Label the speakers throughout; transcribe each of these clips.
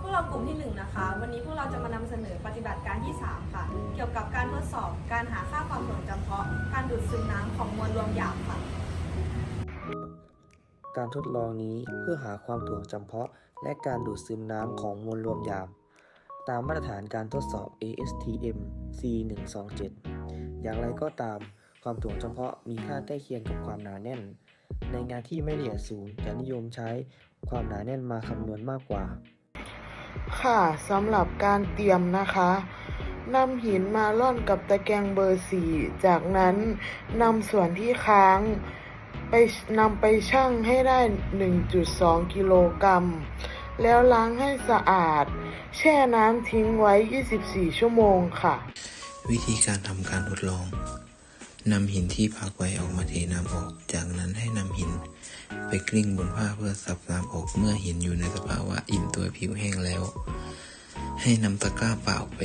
Speaker 1: พวกเรากลุ่มที่1นะคะ วันนี้พวกเราจะมานำเสนอปฏิบัติการที่ 3 ค่ะ เกี่ยวกับการทดสอบการหาค่าความถ่วงจำเพาะ การดูดซึมน้ำของมวลรวมหยาบค่ะ
Speaker 2: การทดลองนี้เพื่อหาความถ่วงจำเพาะ และการดูดซึมน้ำของมวลรวมหยาบ ตามมาตรฐานการทดสอบ ASTM C127 อย่างไรก็ตามความถ่วงจำเพาะมีค่าใกล้เคียงกับความหนาแน่น ในงานที่ไม่ละเอียดสูงจะนิยมใช้ความหนาแน่นมาคำนวณมากกว่า
Speaker 3: ค่ะสำหรับการเตรียมนะคะนำหินมาร่อนกับตะแกรงเบอร์สี่จากนั้นนำส่วนที่ค้างไปนำไปชั่งให้ได้ 1.2 กิโลกรัม แล้วล้างให้สะอาด แช่น้ำทิ้งไว้ 24 ชั่วโมงค่ะ
Speaker 4: วิธีการทำการทดลอง นำหินที่พักไว้ออกมาเทน้ำออก จากนั้นให้นำหินไปกลิ้งบนผ้าเพื่อสับน้ำออก เมื่อหินอยู่ในสภาวะอิ่มตัวผิวแห้งแล้ว ให้นำตะกร้าเปล่าไป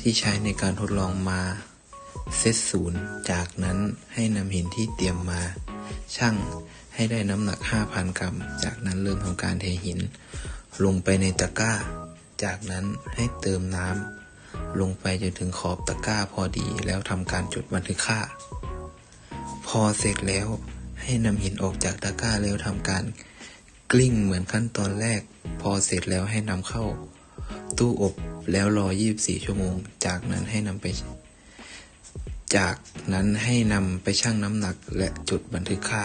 Speaker 4: ที่ใช้ในการทดลองมาเซตศูนย์ จากนั้นให้นำหินที่เตรียมมาชั่งให้ได้น้ำหนัก 5,000 กรัม จากนั้นเริ่มทำการเทหิน ลงไปในตะกร้า จากนั้นให้เติมน้ำ ลงไปจนถึงขอบตะกร้าพอดีแล้วทำการจดบันทึกค่า พอเสร็จแล้วให้นำหินออกจากตะกร้าแล้วทำการกลิ้งเหมือนขั้นตอนแรก พอเสร็จแล้วให้นำเข้า ตู้อบแล้วรอ 24 ชั่วโมง จากนั้นให้นำไป จากนั้นให้นำไปชั่งน้ำหนักและจุดบันทึกค่า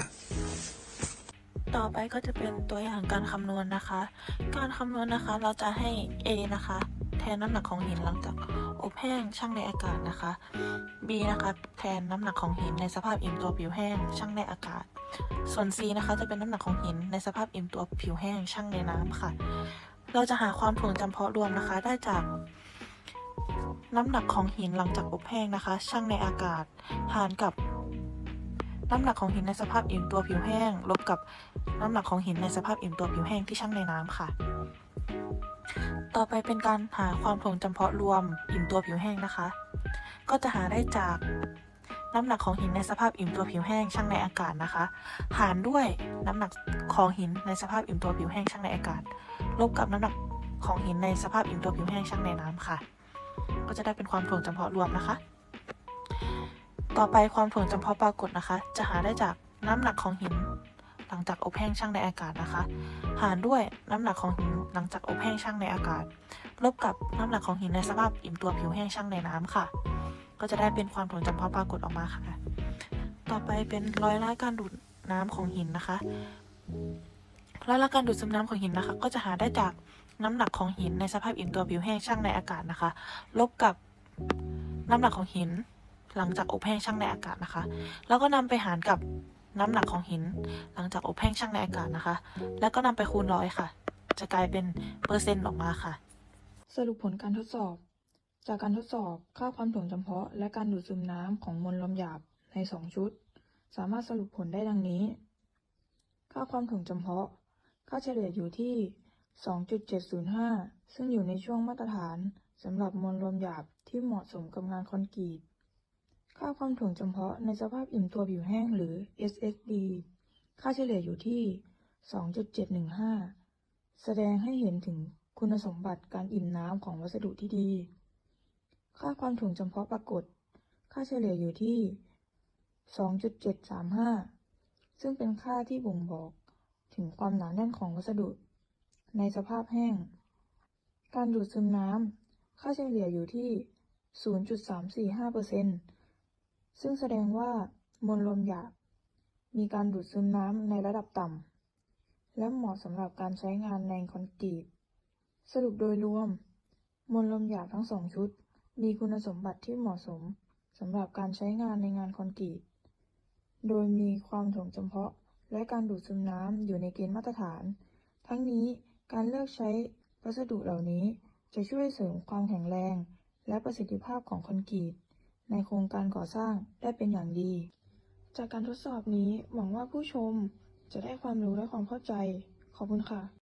Speaker 5: ต่อไปก็จะเป็นตัวอย่างการคำนวณนะคะ การคำนวณนะคะเราจะให้ A นะคะ แทนน้ำหนักของหินหลังจากอบแห้งช่างในอากาศนะคะ B นะคะแทนน้ำหนักของหินในสภาพอิ่มตัวผิวแห้งช่างในอากาศ ส่วน C นะคะจะเป็นน้ำหนักของหินในสภาพอิ่มตัวผิวแห้งช่างในน้ำค่ะ เราจะหาความถ่วงจำเพาะรวมนะคะ ได้จากน้ำหนักของหินหลังจากอบแห้งนะคะ ช่างในอากาศหารกับน้ำหนักของหินในสภาพอิ่มตัวผิวแห้ง ลบกับน้ำหนักของหินในสภาพอิ่มตัวผิวแห้งที่ชั่งในน้ำค่ะ ต่อไปเป็นการหาความถ่วงจำเพาะรวมอิ่มตัวผิวแห้งนะคะ ก็จะหาได้จากน้ำหนักของหินในสภาพอิ่มตัวผิวแห้งช่างในอากาศนะคะ หารด้วยน้ำหนักของหินในสภาพอิ่มตัวผิวแห้งช่างในอากาศ ลบกับน้ำหนักของหินในสภาพอิ่มตัวผิวแห้งช่างในน้ำค่ะ ก็จะได้เป็นความถ่วงจำเพาะรวมนะคะ ต่อไปความถ่วงจำเพาะปรากฏนะคะ จะหาได้จากน้ำหนักของหิน หลังจากอบแห้งช่างในอากาศนะคะ หารด้วยน้ำหนักของหินหลังจากอบแห้งช่างในอากาศ ลบกับน้ำหนักของหินในสภาพอิ่มตัวผิวแห้งช่างในน้ำค่ะ ก็จะได้เป็นความถ่วงจำเพาะปรากฏออกมาค่ะ ต่อไปเป็นร้อยละการดูดน้ำของหินนะคะร้อยละการดูดซึมน้ำของหินนะคะ ก็จะหาได้จากน้ำหนักของหินในสภาพอิ่มตัวผิวแห้งช่างในอากาศนะคะ ลบกับน้ำหนักของหินหลังจากอบแห้งช่างในอากาศนะคะ แล้วก็นำไปหารกับ น้ำหนักของหินหลังจากอบแห้งช่างในอากาศนะคะ แล้วก็นำไปคูณร้อยค่ะ จะกลายเป็นเปอร์เซ็นต์ออกมาค่ะ
Speaker 6: สรุปผลการทดสอบ จากการทดสอบค่าความถ่วงจำเพาะ และการดูดซึมน้ำของมวลรวมหยาบใน 2 ชุด สามารถสรุปผลได้ดังนี้ ค่าความถ่วงจำเพาะ ค่าเฉลี่ยอยู่ที่ 2.705 ซึ่งอยู่ในช่วงมาตรฐานสำหรับมวลรวมหยาบที่เหมาะสมกับงานคอนกรีต ค่าความถ่วงจำเพาะในสภาพอิ่มตัวผิวแห้งหรือ SSD ค่าเฉลี่ยอยู่ที่ 2.715 แสดงให้เห็นถึงคุณสมบัติการอิ่มน้ำของวัสดุที่ดี ค่าความถ่วงจำเพาะปรากฏ ค่าเฉลี่ยอยู่ที่ 2.735 ซึ่งเป็นค่าที่บ่งบอกถึงความหนาแน่นของวัสดุ ในสภาพแห้ง การดูดซึมน้ำ ค่าเฉลี่ยอยู่ที่ 0.345% ซึ่งแสดงว่ามวลรวมหยาบมีการดูดซึมน้ำในระดับต่ำ และเหมาะสำหรับการใช้งานในคอนกรีต สรุปโดยรวม มวลลมหยาบทั้งสองชุด มีคุณสมบัติที่เหมาะสมสำหรับการใช้งานในงานคอนกรีต โดยมีความถ่วงจำเพาะ และการดูดซึมน้ำอยู่ในเกณฑ์มาตรฐาน ทั้งนี้การเลือกใช้วัสดุเหล่านี้จะช่วยเสริมความแข็งแรง และประสิทธิภาพของคอนกรีต ในโครงการก่อสร้างได้เป็นอย่างดี จากการทดสอบนี้หวังว่าผู้ชมจะได้ความรู้และความเข้าใจ ขอบคุณค่ะ